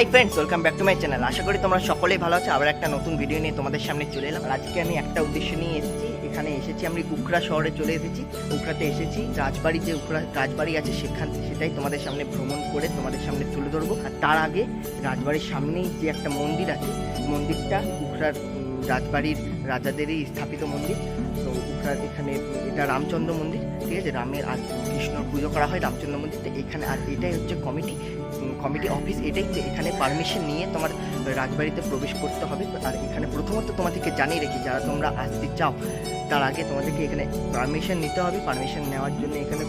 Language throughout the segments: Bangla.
Hi friends welcome back to my channel আশা করি তোমরা সকলেই ভালো আছো। আবার একটা নতুন ভিডিও নিয়ে তোমাদের সামনে চলে এলাম। আর আজকে আমি একটা উদ্দেশ্য নিয়ে এসেছি। এখানে এসেছি আমি উকরা শহরে চলে এসেছি। উকরাতে এসেছি। রাজবাড়ি যে উকরা রাজবাড়ি আছে সেখান সেটাই তোমাদের সামনে ভ্রমণ করে তোমাদের সামনে তুলে ধরবো। আর তার আগে রাজবাড়ির সামনেই যে একটা মন্দির আছে মন্দিরটা উকরার উম, রাজবাড়ির রাজাদেরই স্থাপিত মন্দির। তো উকরার এখানে এটা রামচন্দ্র মন্দির ঠিক আছে? রামের আর কৃষ্ণর পুজো করা হয় রামচন্দ্র মন্দিরতে এখানে আর এটাই হচ্ছে কমিটি। কমিটি অফিস এটাই যে এখানে পারমিশন নিয়ে তোমার রাজবাড়িতে প্রবেশ করতে হবে। আর এখানে প্রথমত তোমাদেরকে জানিয়ে রেখি, যারা তোমরা আসতে চাও, তার আগে তোমাদেরকে এখানে পারমিশন নিতে হবে। পারমিশন নেওয়ার জন্য এখানে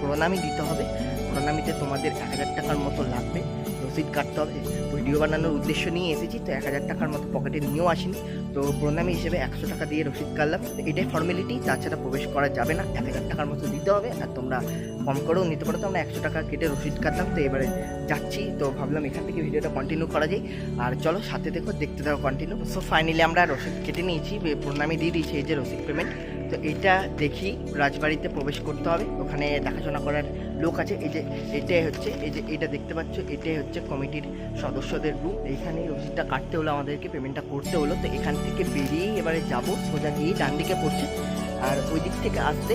প্রণামী দিতে হবে। প্রণামীতে তোমাদের এক হাজার টাকার মতো লাগবে। রসিদ কাটতে হবে ভিডিও বানানোর উদ্দেশ্য নিয়ে এসেছি। তো এক হাজার টাকার মতো পকেটে নিয়েও আসিনি। তো প্রণামী হিসেবে একশো টাকা দিয়ে রসিদ কাটলাম। এটাই ফর্মালিটি তাছাড়া প্রবেশ করা যাবে না। এক হাজার টাকার মতো দিতে হবে আর তোমরা কম করেও নিতে পারো তো আমরা একশো টাকা কেটে রসিদ কাটলাম। তো এবারে যাচ্ছি। তো ভাবলাম এখান থেকে ভিডিওটা কন্টিনিউ করা যায় আর চলো সাথে দেখো, দেখতে থাকো কন্টিনিউ সো ফাইনালি আমরা রসিদ কেটে নিয়েছি। প্রণামী দিয়ে দিয়েছি এই যে রসিদ পেমেন্ট তো এটা দেখি, রাজবাড়িতে প্রবেশ করতে হবে। ওখানে দেখাশোনা করার লোক আছে। এই যে, এটাই হচ্ছে, এই যে এটা দেখতে পাচ্ছ, এটাই হচ্ছে কমিটির সদস্যদের রুম এইখানে রসিদটা কাটতে হলো আমাদেরকে পেমেন্টটা করতে হলো। তো এখান থেকে বেরিয়েই এবারে যাব। সোজা গিয়ে ডান দিকে পড়ছে। আর ওই দিক থেকে আসতে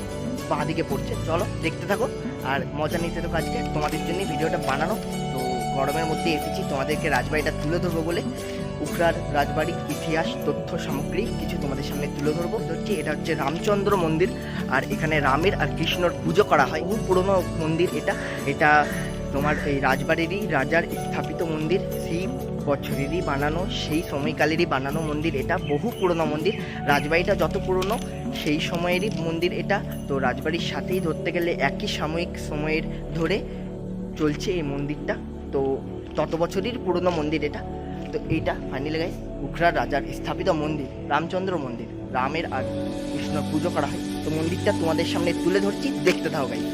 বাঁ দিকে পড়ছে। চলো, দেখতে থাকো। আর মজা নিতে থাকো আজকে। তোমাদের জন্য ভিডিওটা বানানো। তো গরমের মধ্যে এসেছি। তোমাদেরকে রাজবাড়িটা তুলে ধরবো বলে। উখরার রাজবাড়ি, ইতিহাস, তথ্য, সামগ্রী কিছু তোমাদের সামনে তুলে ধরবো। হচ্ছে, এটা হচ্ছে রামচন্দ্র মন্দির, আর এখানে রামের আর কৃষ্ণর পুজো করা হয়। বহু পুরনো মন্দির এটা। এটা তোমার এই রাজবাড়িরই, রাজার স্থাপিত মন্দির, সেই বছরেরই বানানো, সেই সময়কালেরই বানানো মন্দির এটা। বহু পুরনো মন্দির। রাজবাড়িটা যত পুরনো, সেই সময়েরই মন্দির এটা। তো রাজবাড়ির সাথেই ধরতে গেলে একই সাময়িক সময়ের ধরে চলছে এই মন্দিরটা। তো তত বছরের পুরনো মন্দির এটা। তো এইটা ফাইনালি গাইস উখরা রাজার স্থাপিত মন্দির, রামচন্দ্র মন্দির, রামের আর কৃষ্ণ পুজো করা হয়। তো মন্দিরটা তোমাদের সামনে তুলে ধরছি, দেখতে থাও গাইস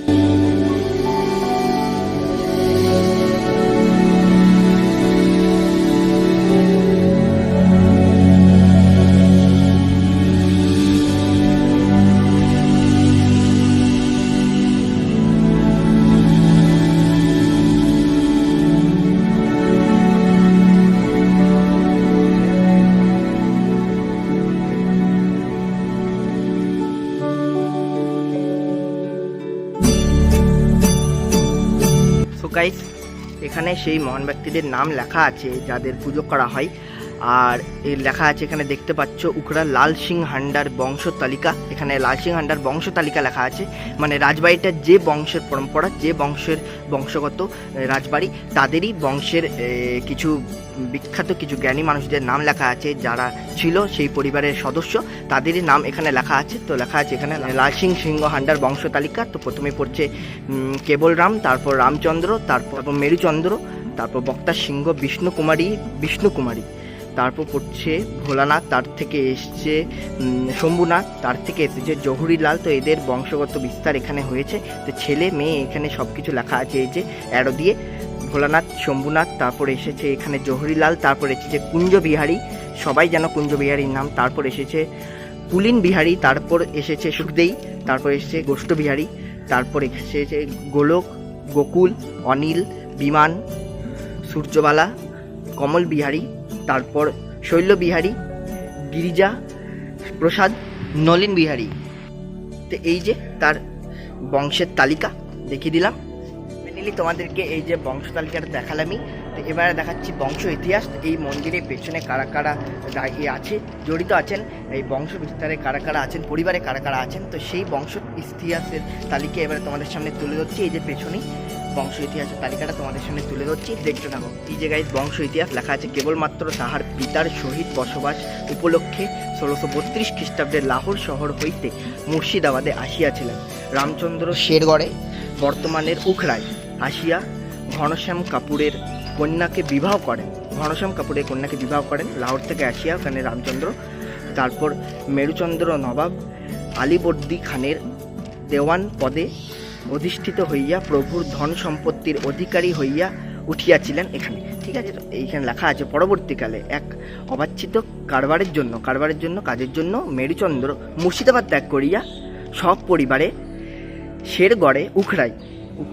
এখানে সেই মহান ব্যক্তিদের নাম লেখা আছে যাদের পুজো করা হয়। আর এই লেখা আছে এখানে দেখতে পাচ্ছ উকরা লাল সিং হান্ডার বংশ তালিকা। এখানে লাল সিং হান্ডার বংশ তালিকা লেখা আছে। মানে রাজবাড়িটার যে বংশের পরম্পরা, যে বংশের বংশগত রাজবাড়ি, তাদেরই বংশের কিছু বিখ্যাত কিছু জ্ঞানী মানুষদের নাম লেখা আছে, যারা ছিল সেই পরিবারের সদস্য, তাদেরই নাম এখানে লেখা আছে। তো লেখা আছে এখানে লাল সিং সিংহ হান্ডার বংশ তালিকা। তো প্রথমে পড়ছে কেবল রাম, তারপর রামচন্দ্র, তারপর তারপর মেরুচন্দ্র, তারপর বক্তা সিংহ বিষ্ণু কুমারী বিষ্ণু কুমারী তারপর পড়ছে, ভোলানাথ, তার থেকে এসছে শম্ভুনাথ, তার থেকে এসেছে জহুরিলাল। তো এদের বংশগত বিস্তার এখানে হয়েছে। তো ছেলে, মেয়ে, এখানে সব কিছু লেখা আছে এই যে, অ্যারো দিয়ে। ভোলানাথ, শম্ভুনাথ, তারপর এসেছে এখানে জহুরিলাল, তারপর এসেছে কুঞ্জ বিহারী সবাই যেন কুঞ্জ বিহারীর নাম। তারপর এসেছে পুলিন বিহারী তারপর এসেছে সুখদেই, তারপর এসেছে গোষ্ঠ বিহারী তারপর এসেছে গোলক, গোকুল, অনিল, বিমান, সূর্যবালা কমল বিহারী তারপর শৈল বিহারী গিরিজা, প্রসাদ, নলিন বিহারী। তো এই যে তার বংশের তালিকা, দেখিয়ে দিলাম। মেনলি তোমাদেরকে এই যে বংশ তালিকাটা দেখালামই। তো এবারে দেখাচ্ছি বংশ ইতিহাস। এই মন্দিরের পেছনে কারা কারা দাঁড়িয়ে আছে, জড়িত আছেন? এই বংশ বিস্তারে কারা কারা আছেন? পরিবারে কারা কারা আছেন? তো সেই বংশ ইতিহাসের তালিকা এবারে তোমাদের সামনে তুলে ধরছি। এই যে পেছনেই বংশ ইতিহাসের তালিকাটা তোমাদের সামনে তুলে ধরছি। দেখতে থাকো। এই জায়গায় বংশ ইতিহাস লেখা আছে কেবলমাত্র তাহার পিতার সহিত বসবাস উপলক্ষে ষোলোশো বত্রিশ খ্রিস্টাব্দে লাহোর শহর হইতে মুর্শিদাবাদে আসিয়াছিলেন। রামচন্দ্র শেরগড়ে বর্তমানের উখড়ায় আসিয়া ঘনশ্যাম কাপুরের কন্যাকে বিবাহ করেন। ঘনশ্যাম কাপুরের কন্যাকে বিবাহ করেন। লাহোর থেকে আসিয়া ওখানে রামচন্দ্র, তারপর মেরুচন্দ্র নবাব, আলিবর্দী খানের দেওয়ান পদে অধিষ্ঠিত হইয়া প্রভুর ধন সম্পত্তির অধিকারী হইয়া উঠিয়াছিলেন এখানে। ঠিক আছে, এইখানে লেখা আছে, পরবর্তীকালে এক অবাচ্ছিত কারবারের জন্য কারবারের জন্য, কাজের জন্য মেরুচন্দ্র মুর্শিদাবাদ ত্যাগ করিয়া সব পরিবারে শেরগড়ে উখড়াই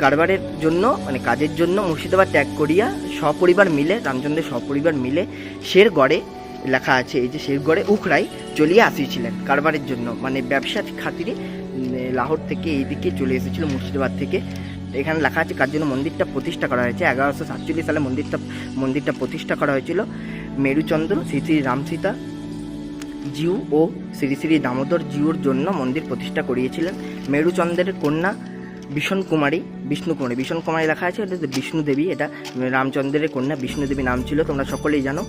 কারবারের জন্য মানে কাজের জন্য মুর্শিদাবাদ ত্যাগ করিয়া সপরিবার মিলে, রামচন্দ্রের সপরিবার মিলে শেরগড়ে লেখা আছে, এই যে শেরগড়ে উখরাই চলিয়া আসিয়েছিলেন কারবারের জন্য। মানে ব্যবসার খাতিরে লাহোর থেকে এইদিকে চলে এসেছিল মুর্শিদাবাদ থেকে। এখানে লেখা আছে, কার জন্য মন্দিরটা প্রতিষ্ঠা করা হয়েছে? এগারোশো সাতচল্লিশ সালে মন্দিরটা মন্দিরটা প্রতিষ্ঠা করা হয়েছিল। মেরুচন্দ্র, শ্রী শ্রী রামসীতা জিউ ও শ্রী শ্রী দামোদর জিউর জন্য মন্দির প্রতিষ্ঠা করিয়েছিলেন। মেরুচন্দ্রের কন্যা ভীষণ কুমারী বিষ্ণু কুমারী ভীষণ কুমারী লেখা আছে, এটা বিষ্ণু দেবী এটা রামচন্দ্রের কন্যা বিষ্ণু দেবী নাম ছিল, তোমরা সকলেই জানো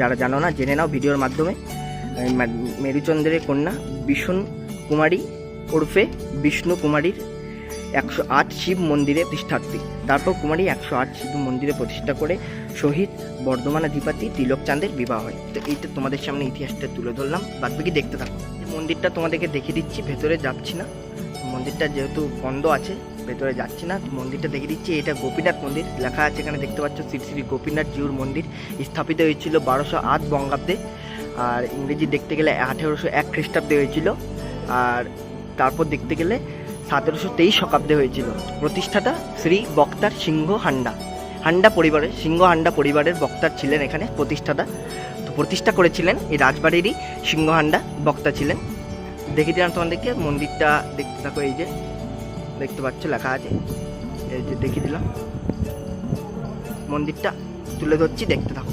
যারা জানো না, জেনে নাও ভিডিওর মাধ্যমে। মেরুচন্দ্রের কন্যা ভীষণ কুমারী ওরফে বিষ্ণু কুমারীর একশো আট শিব মন্দিরে প্রতিষ্ঠার্থী তারপর কুমারী একশো আট শিব মন্দিরে প্রতিষ্ঠা করে শহীদ বর্ধমান অধিপতি তিলক চাঁদের বিবাহ হয়। তো এইটা তোমাদের সামনে ইতিহাসটা তুলে ধরলাম। বাদ বাকি দেখতে থাকো। মন্দিরটা তোমাদেরকে দেখিয়ে দিচ্ছি, ভেতরে যাচ্ছি না। মন্দিরটা যেহেতু বন্ধ আছে, ভেতরে যাচ্ছি না। মন্দিরটা দেখে দিচ্ছি, এটা গোপীনাথ মন্দির। লেখা আছে এখানে, দেখতে পাচ্ছ, শ্রী শ্রী গোপীনাথ জিউর মন্দির। স্থাপিত হয়েছিল বারোশো আট বঙ্গাব্দে। আর ইংরেজি দেখতে গেলে আঠেরোশো এক খ্রিস্টাব্দে হয়েছিল। আর তারপর দেখতে গেলে সতেরোশো তেইশ শতাব্দে হয়েছিল। প্রতিষ্ঠাতা শ্রী বক্তার সিংহ হান্ডা হান্ডা পরিবারের সিংহ হান্ডা পরিবারের বক্তার ছিলেন এখানে প্রতিষ্ঠাতা। তো প্রতিষ্ঠা করেছিলেন এই রাজবাড়িরই সিংহ হান্ডা বক্তা ছিলেন। দেখে দিলাম তোমাদেরকে, মন্দিরটা দেখতে থাকো, এই যে দেখতে পাচ্ছ, লেখা আছে। এই যে দেখিয়ে দিলাম। মন্দিরটা তুলে ধরছি, দেখতে থাকো।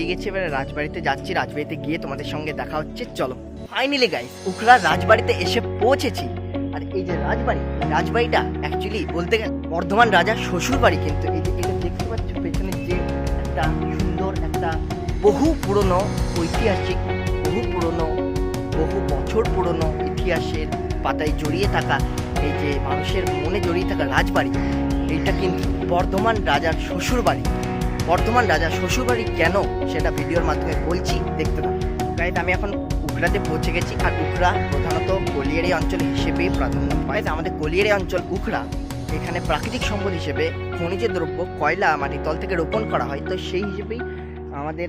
বেরিয়ে গেছি, এবারে রাজবাড়িতে যাচ্ছি, রাজবাড়িতে গিয়ে তোমাদের সঙ্গে দেখা হচ্ছে, চলো। ফাইনালি গাইজ উখরা রাজবাড়িতে এসে পৌঁছেছি। আর এই যে রাজবাড়ি, রাজবাড়িটা অ্যাকচুয়ালি বলতে গেলে বর্ধমান রাজার শ্বশুর বাড়ি কিন্তু এই যে এটা দেখতে পাচ্ছ, পেছনে যে একটা সুন্দর একটা বহু পুরনো ঐতিহাসিক, বহু পুরনো, বহু বছর পুরনো ইতিহাসের পাতায় জড়িয়ে থাকা, এই যে মানুষের মনে জড়িয়ে থাকা রাজবাড়ি, এইটা কিন্তু বর্ধমান রাজার শ্বশুর বাড়ি বর্ধমান রাজা শ্বশুরবাড়ি কেন সেটা ভিডিওর মাধ্যমে বলছি, দেখতে পাবো গাইজ আমি এখন উখড়াতে পৌঁছে গেছি, আর উখড়া প্রধানত কলিয়ারি অঞ্চল হিসেবে প্রাধান্য পায়। আমাদের কলিয়ারি অঞ্চল উখড়া, এখানে প্রাকৃতিক সম্পদ হিসেবে খনিজ দ্রব্য, কয়লা মাটির তল থেকে রোপণ করা হয়। তো সেই হিসেবেই আমাদের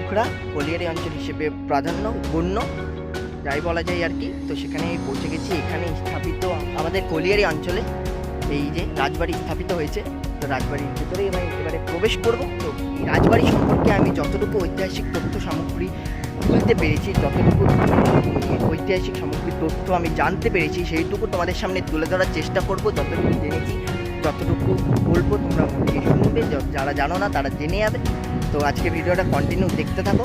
উখড়া কলিয়ারি অঞ্চল হিসেবে প্রাধান্য, গণ্য। যাই বলা যায় আর কি, তো সেখানে পৌঁছে গেছি। এখানে স্থাপিত আমাদের কলিয়ারি অঞ্চলে এই যে রাজবাড়ি স্থাপিত হয়েছে, তো রাজবাড়ির ভিতরে আমি এবারে প্রবেশ করব। তো এই রাজবাড়ি সম্পর্কে আমি যতটুকু ঐতিহাসিক তথ্য সামগ্রী তুলতে পেরেছি, যতটুকু ঐতিহাসিক সামগ্রিক তথ্য আমি জানতে পেরেছি, সেইটুকু তোমাদের সামনে তুলে ধরার চেষ্টা করব, যতটুকু জেনেছি, যতটুকু বলব, তোমরা মন শুনবে যারা জানো না তারা জেনে যাবে। তো আজকে ভিডিওটা কন্টিনিউ দেখতে থাকো।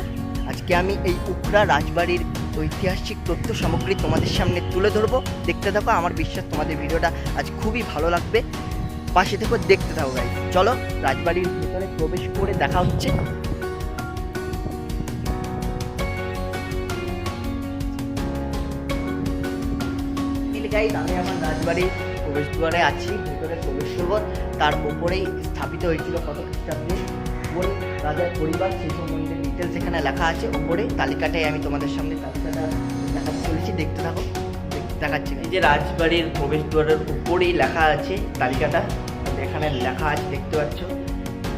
আজকে আমি এই উখরা রাজবাড়ির ঐতিহাসিক তথ্য সামগ্রী তোমাদের সামনে তুলে ধরবো। দেখতে থাকো, আমার বিশ্বাস তোমাদের ভিডিওটা আজ খুবই ভালো লাগবে। পাশে থেকে দেখতে থাকো গাইজ চলো, রাজবাড়ির ভিতরে প্রবেশ করে দেখা হচ্ছে। আমি আমার রাজবাড়ির প্রবেশ দুয়ারে আছি, ভিতরে প্রবেশ করব। তার উপরেই স্থাপিত হয়েছিল কত খ্রিস্টাব্দে কোন রাজার পরিবার, সেই সম্বন্ধে ডিটেলস এখানে লেখা আছে উপরে তালিকাটাই আমি তোমাদের সামনে তালিকাটা দেখাতে চলেছি দেখতে থাকো, দেখ- দেখাচ্ছি এই যে রাজবাড়ির প্রবেশ দুয়ারের উপরেই লেখা আছে তালিকাটা এখানে লেখা আছে, দেখতে পাচ্ছ,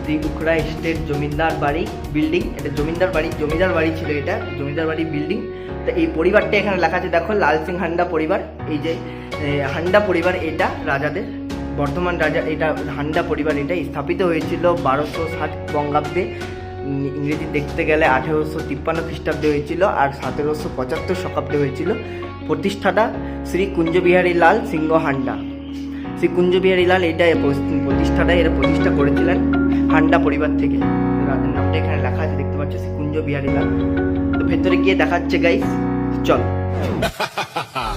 দি উখড়া স্টেট জমিদার বাড়ি বিল্ডিং, এটা জমিদার বাড়ি জমিদার বাড়ি ছিল এটা, জমিদার বাড়ি বিল্ডিং, তো এই পরিবারটা এখানে লেখা আছে, দেখো, লাল সিং হান্ডা পরিবার, এই যে হান্ডা পরিবার এটা রাজাদের বর্ধমান রাজা, এটা হান্ডা পরিবার এটা স্থাপিত হয়েছিল বারোশো ষাট বঙ্গাব্দে। ইংরেজি দেখতে গেলে আঠেরোশো তিপ্পান্ন খ্রিস্টাব্দে হয়েছিল আর সতেরোশো পঁচাত্তর শতাব্দে হয়েছিল। প্রতিষ্ঠাতা শ্রী কুঞ্জবিহারী লাল সিংহ হান্ডা। শ্রী কুঞ্জবিহারী লাল এটা প্রতি- প্রতিষ্ঠাটা এরা প্রতিষ্ঠা করেছিলেন হান্ডা পরিবার থেকে। রাজার নামটা এখানে লেখা আছে, দেখতে পাচ্ছ, শ্রী কুঞ্জবিহারী লাল। তো ভেতরে গিয়ে দেখাচ্ছে গাইস চল।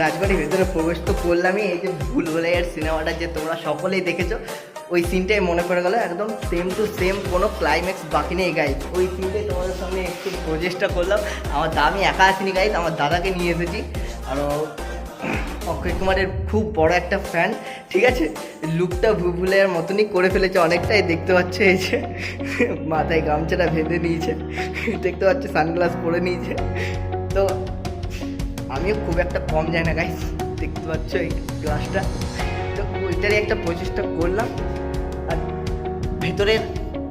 রাজবাড়ির ভেতরে প্রবেশ তো করলামই। এই যে ভুল ভুলাইয়ার সিনেমাটা যে তোমরা সকলেই দেখেছ, ওই সিনটাই মনে পড়ে গেল। একদম সেম টু সেম কোনো ক্লাইম্যাক্স বাকি নেই গাইজ ওই সিনটাই তোমাদের সামনে একটু প্রচেষ্টা করলাম। আমার দা, আমি একা আসিনি গাইজ আমার দাদাকে নিয়ে এসেছি। আরও অক্ষয় কুমারের খুব বড় একটা ফ্যান ঠিক আছে? লুকটা ভুলের মতনই করে ফেলেছে, অনেকটাই দেখতে পাচ্ছে, এই যে। মাথায় গামছাটা বেঁধে নিয়েছে। দেখতে পাচ্ছে সানগ্লাস পরে নিয়েছে। তো আমিও খুব একটা কম যাই না গাইস দেখতে পাচ্ছ এই গ্লাসটা তো ওইটারই একটা প্রচেষ্টা করলাম। আর ভেতরের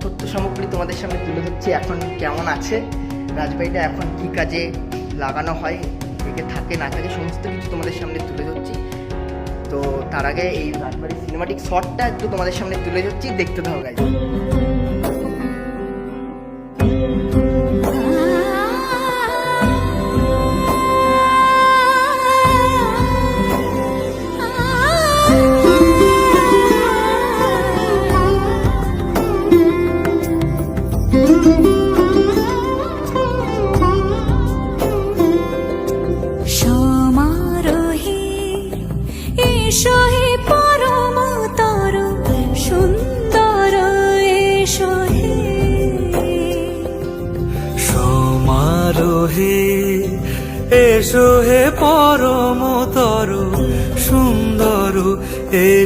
তথ্য সামগ্রী তোমাদের সামনে তুলে ধরছি, এখন কেমন আছে, রাজবাড়িটা এখন কী কাজে লাগানো হয় একে থাকে, না থাকে, সমস্ত কিছু তোমাদের সামনে তুলে ধরছি। তো তার আগে এই রাজবাড়ির সিনেমাটিক শটটা একটু তোমাদের সামনে তুলে ধরছি, দেখতে থাকো গাইজ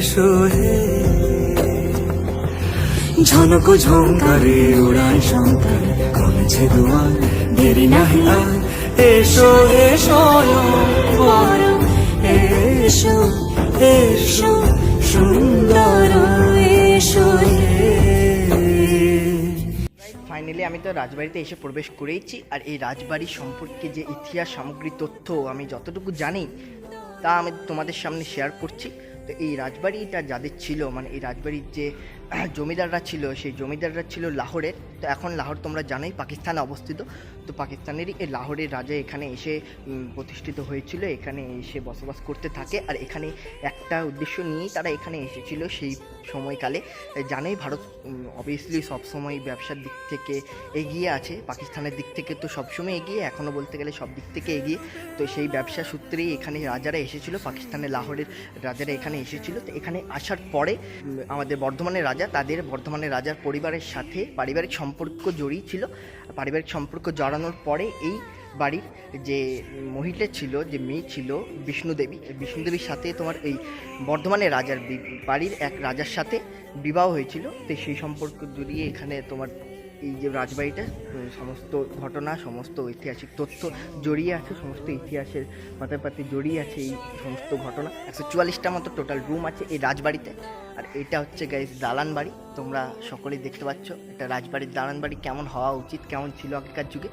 এসো ঝনক ঝঙ্কারে উড়ায় শঙ্কর কমেছে দুয়ার, দেরি নাহি আর। এসো পরম এসো এসো, সুন্দর, এসো ফাইনালি আমি তো রাজবাড়িতে এসে প্রবেশ করেইছি, আর এই রাজবাড়ি সম্পর্কে যে ইতিহাস, সামগ্রী, তথ্য আমি যতটুকু জানি, তা আমি তোমাদের সামনে শেয়ার করছি। তো এই রাজবাড়িটা যাদের ছিল মানে এই রাজবাড়ির যে জমিদাররা ছিল, সেই জমিদাররা ছিল লাহোরের। তো এখন লাহোর তোমরা জানোই, পাকিস্তানে অবস্থিত। তো পাকিস্তানেরই এই লাহোরের রাজা এখানে এসে প্রতিষ্ঠিত হয়েছিল, এখানে এসে বসবাস করতে থাকে। আর এখানে একটা উদ্দেশ্য নিয়েই তারা এখানে এসেছিল সেই সময়কালে। জানেই ভারত অবভিয়াসলি সবসময় ব্যবসার দিক থেকে এগিয়ে আছে। পাকিস্তানের দিক থেকে তো সবসময় এগিয়ে এখনও বলতে গেলে সব দিক থেকে এগিয়ে। তো সেই ব্যবসা সূত্রেই এখানে রাজারা এসেছিল, পাকিস্তানের লাহোরের রাজারা এখানে এসেছিল। তো এখানে আসার পরে আমাদের বর্ধমানের রাজা তাদের বর্ধমানের রাজার পরিবারের সাথে পারিবারিক সম্পর্ক জড়িয়ে ছিল। পারিবারিক সম্পর্ক জড়ানোর পরে এই বাড়ির যে মহিলা ছিল, যে মেয়ে ছিল, বিষ্ণুদেবী বিষ্ণুদেবীর সাথে তোমার এই বর্ধমানের রাজার বাড়ির এক রাজার সাথে বিবাহ হয়েছিল। তো সেই সম্পর্ক জড়িয়ে এখানে তোমার এই যে রাজবাড়িটা সমস্ত ঘটনা সমস্ত ঐতিহাসিক তথ্য জড়িয়ে আছে সমস্ত ইতিহাসের পাতায় জড়িয়ে আছে এই সমস্ত ঘটনা। একশো চুয়াল্লিশটা মতো টোটাল রুম আছে এই রাজবাড়িতে। আর এটা হচ্ছে গাইজ দালান বাড়ি তোমরা সকলেই দেখতে পাচ্ছ। এটা রাজবাড়ির দালান বাড়ি কেমন হওয়া উচিত কেমন ছিল আগেকার যুগে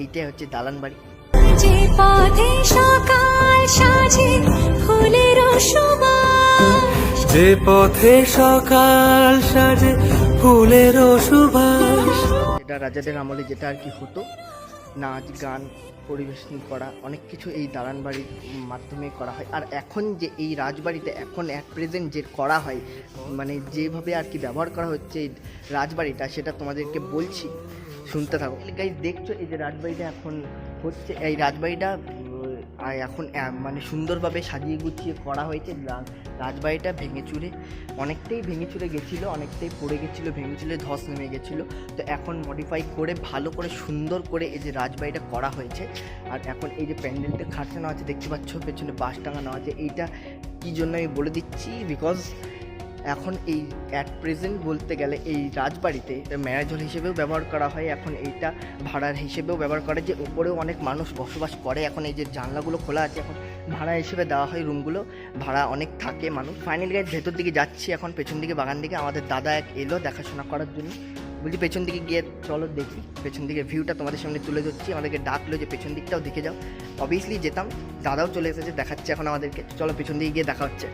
এইটাই হচ্ছে দালান বাড়ি। যে পথে সকাল সাজে ফুলের যেটা রাজাদের আমলে যেটা আর কি হতো, নাচ, গান, পরিবেশন করা, অনেক কিছু এই দালান বাড়ির মাধ্যমে করা হয়। আর এখন যে এই রাজবাড়িতে এখন অ্যাট প্রেজেন্ট যে করা হয় মানে যেভাবে আর কি ব্যবহার করা হচ্ছে এই রাজবাড়িটা, সেটা তোমাদেরকে বলছি, শুনতে থাকো। গাইজ দেখছ এই যে রাজবাড়িটা এখন হচ্ছে, এই রাজবাড়িটা আর এখন মানে সুন্দরভাবে সাজিয়ে গুছিয়ে করা হয়েছে। রাজবাড়িটা ভেঙে চুরে, অনেকটাই ভেঙে চুরে গেছিল, অনেকটাই পড়ে গেছিল, ভেঙে চুরে ধস নেমে গেছিল। তো এখন মডিফাই করে, ভালো করে, সুন্দর করে এই যে রাজবাড়িটা করা হয়েছে। আর এখন এই যে প্যান্ডেলটা খাটানো আছে, দেখতে পাচ্ছ, পেছনে বাস টাঙানো আছে। এইটা কী জন্য আমি বলে দিচ্ছি? বিকজ এখন এই অ্যাট প্রেজেন্ট বলতে গেলে এই রাজবাড়িতে ম্যারেজ হল হিসেবেও ব্যবহার করা হয়। এখন এইটা ভাড়ার হিসেবেও ব্যবহার করে যে উপরেও অনেক মানুষ বসবাস করে। এখন এই যে জানলাগুলো খোলা আছে, এখন ভাড়া হিসেবে দেওয়া হয় রুমগুলো ভাড়া অনেক থাকে মানুষ। ফাইনাল গাইজ ভেতর দিকে যাচ্ছি। এখন পেছন দিকে, বাগান দিকে আমাদের দাদা এক এলো দেখাশোনা করার জন্য। বলছি পেছন দিকে গিয়ে চলো দেখি। পেছন দিকে ভিউটা তোমাদের সামনে তুলে ধরছি। আমাদেরকে ডাকলো যে পেছন দিকটাও দেখে যাও। অবভিয়াসলি যেতাম, দাদাও চলে এসেছে, দেখাচ্ছে এখন আমাদেরকে। চলো পেছন দিকে গিয়ে দেখা হচ্ছে।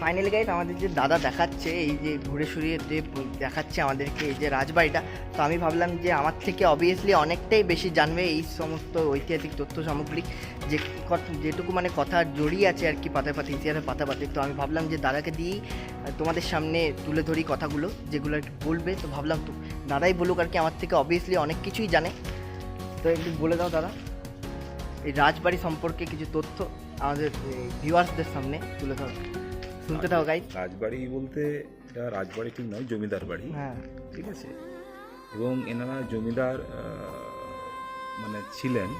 ফাইনাল গাইড আমাদের যে দাদা দেখাচ্ছে, এই যে ঘুরে সরিয়ে যে দেখাচ্ছে আমাদেরকে, এই যে রাজবাড়িটা, তো আমি ভাবলাম যে আমার থেকে অবভিয়াসলি অনেকটাই বেশি জানবে এই সমস্ত ঐতিহাসিক তথ্য সামগ্রিক যে যেটুকু মানে কথা জড়িয়ে আছে আর কি পাতায় পাতায় ইতিহাসের পাতা পাতায় তো আমি ভাবলাম যে দাদাকে দিয়েই তোমাদের সামনে তুলে ধরি কথাগুলো, যেগুলো কি বলবে। তো ভাবলাম তো দাদাই বলুক আর কি, আমার থেকে অবভিয়াসলি অনেক কিছুই জানে। তো একটু বলে দাও দাদা, এই রাজবাড়ি সম্পর্কে কিছু তথ্য আমাদের ভিউয়ার্সদের সামনে তুলে ধরো। শুনতে থাকো গাইজ রাজবাড়ি বলতে এটা রাজবাড়ি ঠিক নয় জমিদার বাড়ি। হ্যাঁ। ঠিক আছে? এবং এনারা জমিদার মানে ছিলেন।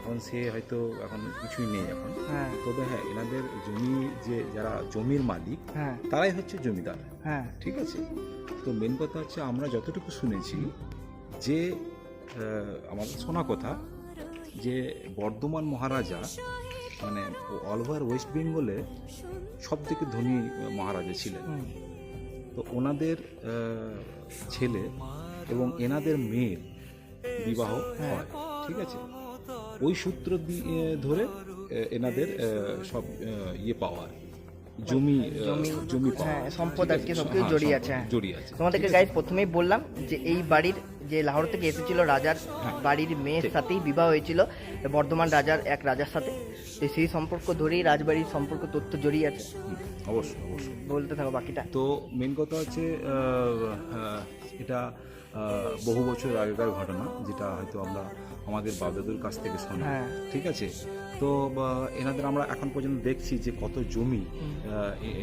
এখন সে হয়তো এখন কিছুই নেই এখন। হ্যাঁ। তবে হ্যাঁ এনাদের জমি যে যারা জমির মালিক হ্যাঁ। তারাই হচ্ছে জমিদার। হ্যাঁ। ঠিক আছে? তো মেন কথা হচ্ছে আমরা যতটুকু শুনেছি যে আমাদের শোনা কথা যে বর্ধমান মহারাজা মানে অল ওভার ওয়েস্ট বেঙ্গলে সব থেকে ধনী মহারাজা ছিলেন। তো ওনাদের ছেলে এবং এনাদের মেয়ের বিবাহ হয় ঠিক আছে? ওই সূত্র দি- এ, ধরে এনাদের সব ইয়ে পাওয়ার জমি জমি, হ্যাঁ, সম্পদ আর কি সবকিছু হ্যাঁ, জড়িয়ে আছে, হ্যাঁ। জড়িয়ে আছে। তোমাদেরকে গাইজ প্রথমেই বললাম যে এই বাড়ির যে লাহোর থেকে এসেছিল রাজার হ্যাঁ। বাড়ির মেয়ের সাথেই বিবাহ হয়েছিল বর্ধমান রাজার এক রাজার সাথে। তো সেই সম্পর্ক ধরেই রাজবাড়ির সম্পর্ক তথ্য জড়িয়ে আছে। অবশ্যই অবশ্যই। বলতে থাকো বাকিটা। তো মেন কথা হচ্ছে এটা বহু বছর আগেকার ঘটনা যেটা হয়তো আমরা আমাদের বাপদাদুর কাছ থেকে শুনি। হ্যাঁ। ঠিক আছে? তো এনাদের আমরা এখন পর্যন্ত দেখছি যে কত জমি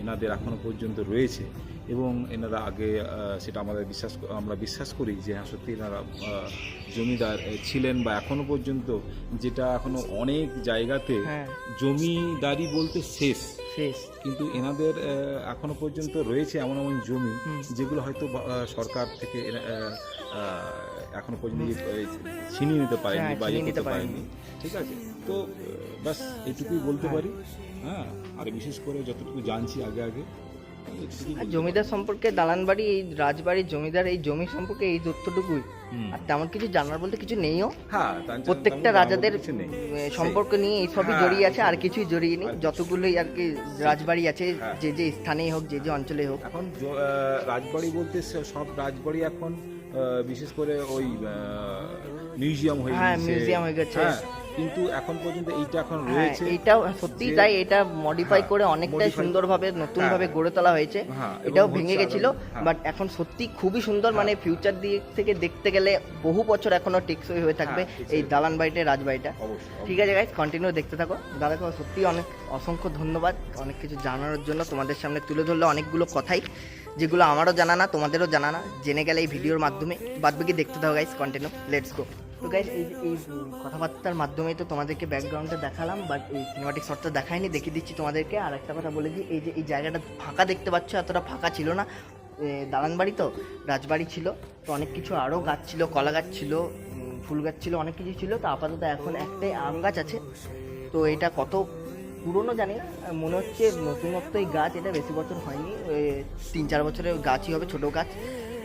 এনাদের এখনও পর্যন্ত রয়েছে। এবং এনারা আগে সেটা আমাদের বিশ্বাস আমরা বিশ্বাস করি যে হ্যাঁ সত্যি এনারা জমিদার ছিলেন বা এখনও পর্যন্ত যেটা এখনও অনেক জায়গাতে হ্যাঁ। জমিদারি বলতে শেষ। শেষ। কিন্তু এনাদের এখনও পর্যন্ত রয়েছে এমন এমন জমি যেগুলো হয়তো সরকার থেকে এখনও পর্যন্ত ছিনিয়ে নিতে পারেনি হ্যাঁ, বা নিতে পারেনি ঠিক আছে? তো ব্যাস এটুকুই বলতে পারি। হ্যাঁ আর বিশেষ করে যতটুকু জানছি আগে আগে জমিদার সম্পর্কে দালান বাড়ি এই রাজবাড়ির জমিদার এই জমি সম্পর্কে এই তথ্যটুকুই। আর তেমন কিছু জানার বলতে কিছু নেইও। হ্যাঁ প্রত্যেকটা রাজাদের সম্পর্ক নিয়ে এই সবই জড়িয়ে আছে আর কিছুই জড়িয়ে নেই। যতগুলোই আর কি রাজবাড়ি আছে হ্যাঁ। যে যে স্থানেই হোক যে যে অঞ্চলে হোক। এখন রাজবাড়ি বলতে সব রাজবাড়ি এখন বিশেষ করে ওই মিউজিয়াম হয়ে হ্যাঁ, গেছে। museum হয়ে গেছে। হ্যাঁ, কিন্তু এখন পর্যন্ত এইটা এখন হ্যাঁ রয়েছে এইটাও সত্যি তাই এটা মডিফাই হ্যাঁ, করে অনেকটাই সুন্দরভাবে নতুন ভাবে হ্যাঁ। গড়ে তোলা হয়েছে হ্যাঁ, এটাও ভেঙে গেছিল। বাট এখন সত্যি খুবই সুন্দর মানে ফিউচার দিক থেকে দেখতে গেলে বহু বছর এখনও টেকসই হয়ে থাকবে এই দালান বাড়িটা রাজবাড়িটা ঠিক আছে গাইজ কন্টিনিউ দেখতে থাকো দাদাকে সত্যি অনেক অসংখ্য ধন্যবাদ অনেক কিছু জানানোর জন্য তোমাদের সামনে তুলে ধরলো অনেকগুলো কথাই যেগুলো আমারও জানা না, তোমাদেরও জানা না, জেনে গেলে এই ভিডিওর মাধ্যমে বাদ বাকি দেখতে থাকো গাইস কন্টিনিউ লেটস গো তো গাইজ এই এই কথাবার্তার মাধ্যমেই তো তোমাদেরকে ব্যাকগ্রাউন্ডটা দেখালাম বাট এই সিনেমাটিক শটটা দেখাইনি, দেখিয়ে দিচ্ছি তোমাদেরকে। আর একটা কথা বলে দিই, এই যে, এই জায়গাটা ফাঁকা দেখতে পাচ্ছ, এতটা ফাঁকা ছিল না। দালান বাড়ি তো, রাজবাড়ি ছিল, তো অনেক কিছু আরও গাছ ছিল, কলা গাছ ছিল ফুল গাছ ছিল, অনেক কিছু ছিল। তো আপাতত এখন একটাই আম গাছ আছে। তো এটা কত পুরনো জানি মনে হচ্ছে নতুনত্ব এই গাছ এটা বেশি বছর হয়নি ওই তিন চার বছরের গাছই হবে ছোট গাছ।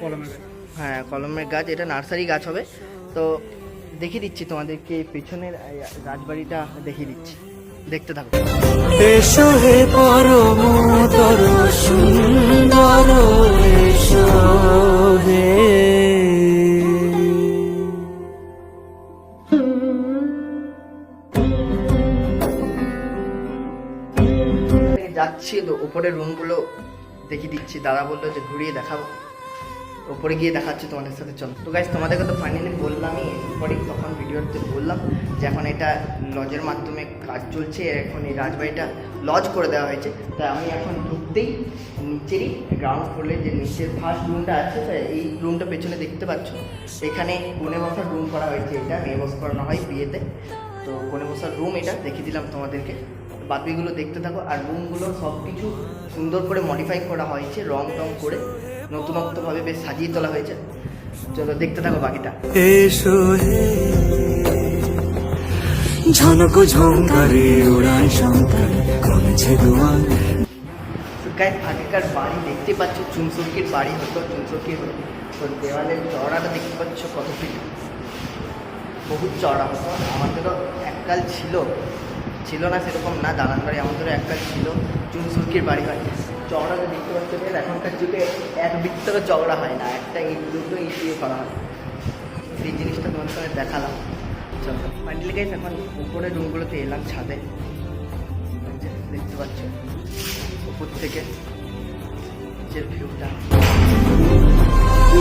কলমের হ্যাঁ কলমের গাছ এটা নার্সারি গাছ হবে। তো দেখিয়ে দিচ্ছি তোমাদেরকে পেছনের রাজবাড়িটা দেখিয়ে দিচ্ছি। দেখতে থাকো। এসো হে পরমতর সুন্দর এসো হে। যাচ্ছি তো উপরের রুমগুলো দেখিয়ে দিচ্ছি। দাদা বলল যে, ঘুরিয়ে দেখাবো ওপরে গিয়ে দেখাচ্ছি তোমাদের সাথে, চলো। তো গাইজ তোমাদেরকে তো ফাইনালি বললামই এরপরেই তখন ভিডিওতে বললাম যে, এখন এটা লজের মাধ্যমে কাজ চলছে। এখন এই রাজবাড়িটা লজ করে দেওয়া হয়েছে। তাই আমি এখন ঢুকতেই নিচেরই গ্রাউন্ড ফ্লোরে যে নিচের ফার্স্ট রুমটা আছে, তা এই রুমটা পেছনে দেখতে পাচ্ছ? এখানে কোণে বসার রুম করা হয়েছে এটা, মেয়ে বস করানো হয় বিয়েতে। তো কোণে বসার রুম এটা, দেখিয়ে দিলাম তোমাদেরকে। বাকিগুলো দেখতে থাকো আর রুমগুলো সব কিছু সুন্দর করে মডিফাই করা হয়েছে রং টং করে নতুনত্বভাবে বেশ সাজিয়ে তোলা হয়েছে। চলো দেখতে থাকো বাকিটা। এসো হে ঝনক ঝঙ্কারে উড়ায় শঙ্কর করেছে দুয়ার গায়ে আগেকার বাড়ি দেখতে পাচ্ছ চুনসুরকির বাড়ি হতো চুনসুরকির হতো তো দেওয়ালের চড়াটা দেখতে পাচ্ছ কত ফিট বহুত চড়া হতো আমাদেরও এককাল ছিল। ছিল না, সেরকম না দালান বাড়ি আমাদেরও একটা ছিল, চুনসুরকির বাড়ি হয়। চওড়াটা দেখতে পাচ্ছ বেশ এখনকার যুগে এক বৃত্তরও চওড়া হয় না, একটা ইট, দুটো ইট দিয়ে করা হয়। সেই জিনিসটা তোমার সঙ্গে দেখালাম। চলো ফাইনালি এখন উপরে রুমগুলোতে এলাম ছাদে। দেখতে পাচ্ছ, উপর থেকে ভিউটা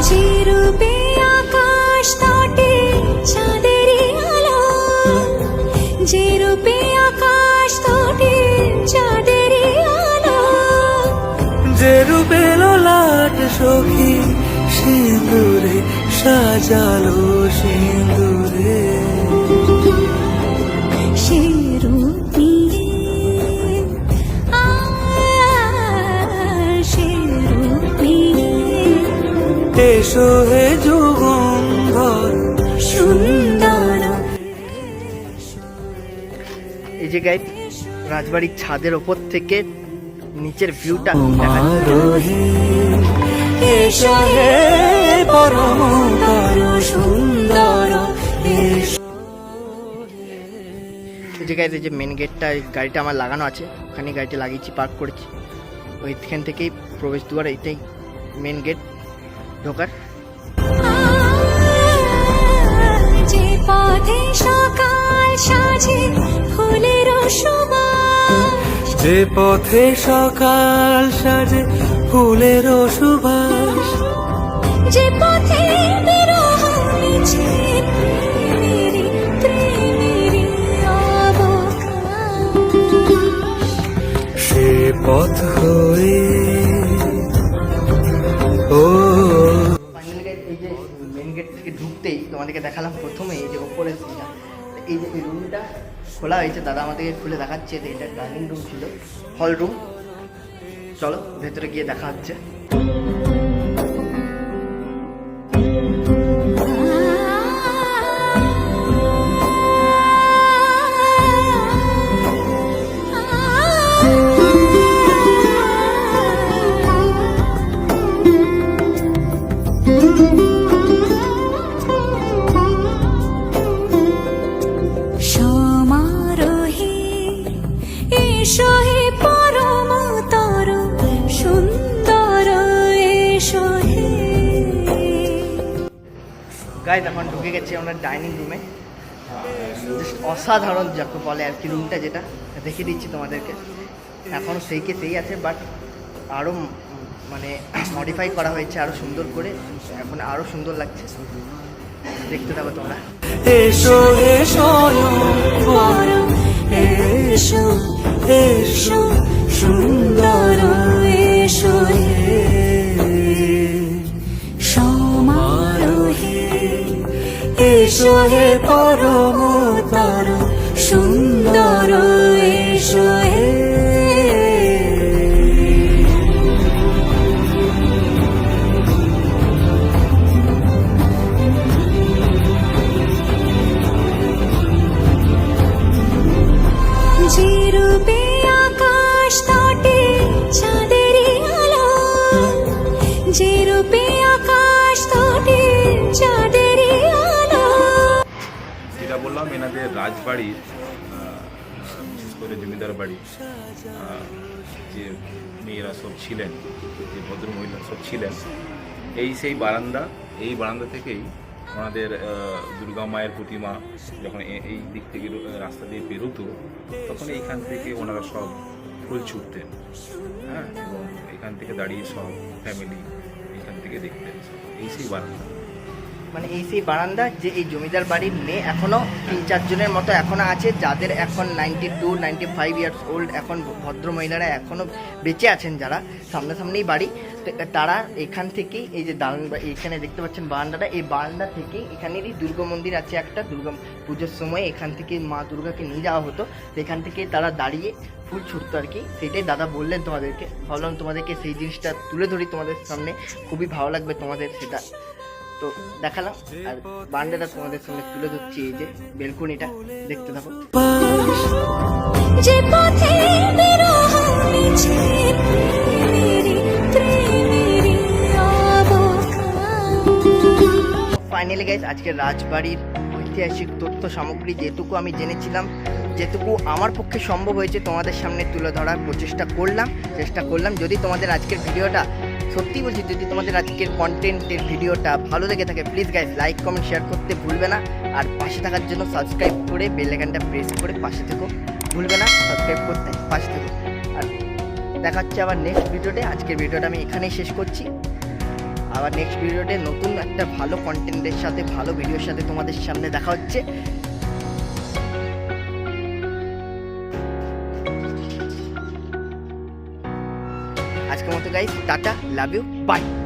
যে রূপে আকাশ তটে, চাঁদেরই আলো। যে রূপে সখী সিঁদুরে সাজালো সিঁদুরে। এসো হে যুগন্ধর সুন্দর। এই যে গাইড রাজবাড়ির ছাদের ওপর থেকে নিচের ভিউটা দেখা এসো হে পরম তরু সুন্দর এসো যে মেন গেটটা এই গাড়িটা আমার লাগানো আছে ওখানে গাড়িটা লাগিয়েছি পার্ক করেছি। ওইখান থেকেই প্রবেশ দুয়ার এইটাই মেন গেট ঢোকার। যে পথে সকাল সাজে ফুলের সুবাস। যে পথে সে পথ হয়ে ও। এই যে মেন গেট থেকে ঢুকতেই তোমাদেরকে দেখালাম প্রথমে এই যে ওপরে সিনটা এই যে রুমটা খোলা হয়েছে দাদা আমাদেরকে খুলে দেখাচ্ছে যে এটা ডাইনিং রুম ছিল হল রুম চলো ভেতরে গিয়ে দেখা হচ্ছে। গাইড এখন ঢুকে গেছি আমরা ডাইনিং রুমে। জাস্ট অসাধারণ যাকে বলে আর কি, রুমটা যেটা, দেখিয়ে দিচ্ছি তোমাদেরকে। এখন সেই কে সেই আছে বাট আরও মানে মডিফাই করা হয়েছে আরও সুন্দর করে। এখন আরও সুন্দর লাগছে। দেখতে থাকো তোমরা। সুন্দর এসো। এসো হে পরম তর সুন্দর ছিলেন, যে ভদ্র মহিলা সব ছিলেন, এই সেই বারান্দা, এই বারান্দা থেকেই ওনাদের দুর্গা মায়ের প্রতিমা যখন এই দিক থেকে রাস্তা দিয়ে বেরোতো, তখন এইখান থেকে ওনারা সব ফুল ছুটতেন হ্যাঁ? এবং এখান থেকে দাঁড়িয়ে সব ফ্যামিলি এখান থেকে দেখতেন, এই সেই বারান্দা। মানে এই সেই বারান্দা যে এই জমিদার বাড়ির মেয়ে এখনও তিন চারজনের মতো এখনও আছে, যাদের এখন ninety two ninety five years old এখন ভদ্র মহিলারা এখনও বেঁচে আছেন যারা সামনাসামনিই বাড়ি। তারা এখান থেকেই এই যে দালান বা- এইখানে দেখতে পাচ্ছেন বারান্দাটা, এই বারান্দা থেকেই এখানেরই দুর্গা মন্দির আছে একটা, দুর্গা পুজোর সময় এখান থেকে মা দুর্গাকে নিয়ে যাওয়া হতো। এখান থেকে তারা দাঁড়িয়ে ফুল ছুটতো আর কি। সেটাই দাদা বললেন তোমাদেরকে। ভাবলাম তোমাদেরকে সেই জিনিসটা তুলে ধরি তোমাদের সামনে। খুবই ভালো লাগবে তোমাদের সেটা। তো দেখালাম। আর বান্ডাটা তোমাদের সঙ্গে তুলে ধরছি এই যে বেলকুনিটা। দেখতে থাকো। যে পথে ফাইনালি গাইজ আজকে রাজবাড়ির ঐতিহাসিক তথ্য সামগ্রী যেটুকু আমি জেনেছিলাম যেটুকু আমার পক্ষে সম্ভব হয়েছে তোমাদের সামনে তুলে ধরার প্রচেষ্টা করলাম চেষ্টা করলাম। যদি তোমাদের আজকের ভিডিওটা সত্যি বলছি, যদি তোমাদের আজকের কন্টেন্টের ভিডিওটা ভালো লেগে থাকে please guys like comment share করতে ভুলবে না। আর পাশে থাকার জন্য সাবস্ক্রাইব করে বেল আইকনটা প্রেস করে পাশে থেকো। ভুলবে না সাবস্ক্রাইব করতে পাশে থেকো। আর দেখা হচ্ছে আবার নেক্সট ভিডিওতে আজকের ভিডিওটা আমি এখানেই শেষ করছি। আবার নেক্সট ভিডিওতে নতুন একটা ভালো কন্টেন্টের সাথে, ভালো ভিডিওর সাথে তোমাদের সামনে দেখা হচ্ছে। Guys tata love you bye